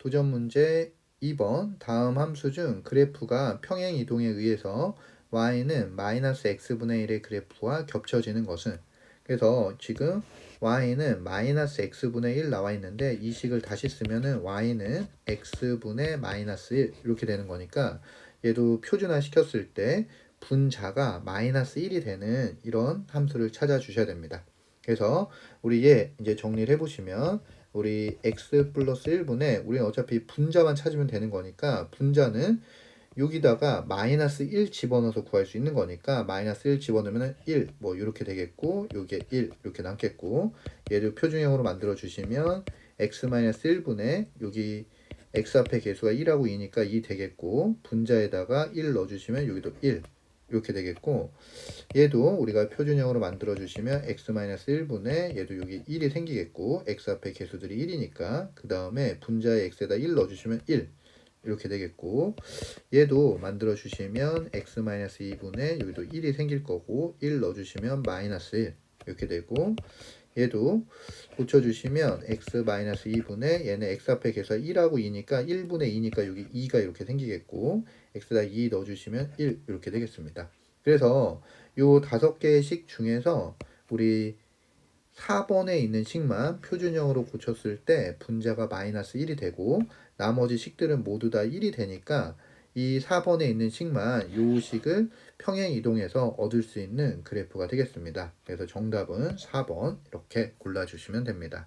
도전 문제 2번 다음 함수 중 그래프가 평행 이동에 의해서 y는 마이너스 x분의 1의 그래프와 겹쳐지는 것은 그래서 지금 y는 마이너스 x분의 1 나와 있는데 이 식을 다시 쓰면은 y는 x분의 마이너스 1 이렇게 되는 거니까 얘도 표준화 시켰을 때 분자가 마이너스 1이 되는 이런 함수를 찾아 주셔야 됩니다. 그래서 우리 얘 이제 정리를 해보시면 우리 x 플러스 1분의 우리는 어차피 분자만 찾으면 되는 거니까 분자는 여기다가 마이너스 1 집어넣어서 구할 수 있는 거니까 마이너스 1 집어넣으면 1 뭐 이렇게 되겠고 요게 1 이렇게 남겠고 얘를 표준형으로 만들어 주시면 x 마이너스 1분의 여기 x 앞에 개수가 1하고 2니까 2 되겠고 분자에다가 1 넣어주시면 여기도 1 이렇게 되겠고 얘도 우리가 표준형으로 만들어 주시면 x-1분의 얘도 여기 1이 생기겠고 x 앞에 개수들이 1이니까 그 다음에 분자에 x에다 1 넣어주시면 1 이렇게 되겠고 얘도 만들어 주시면 x-2분의 여기도 1이 생길 거고 1 넣어주시면 마이너스 1 이렇게 되고 얘도 고쳐주시면 x-2분의 얘는 x 앞에 개수가 1하고 2니까 1분의 2니까 여기 2가 이렇게 생기겠고 x에다 2 넣어주시면 1 이렇게 되겠습니다. 그래서 요 다섯 개의 식 중에서 우리 4번에 있는 식만 표준형으로 고쳤을 때 분자가 마이너스 1이 되고 나머지 식들은 모두 다 1이 되니까 이 4번에 있는 식만 요 식을 평행 이동해서 얻을 수 있는 그래프가 되겠습니다. 그래서 정답은 4번 이렇게 골라주시면 됩니다.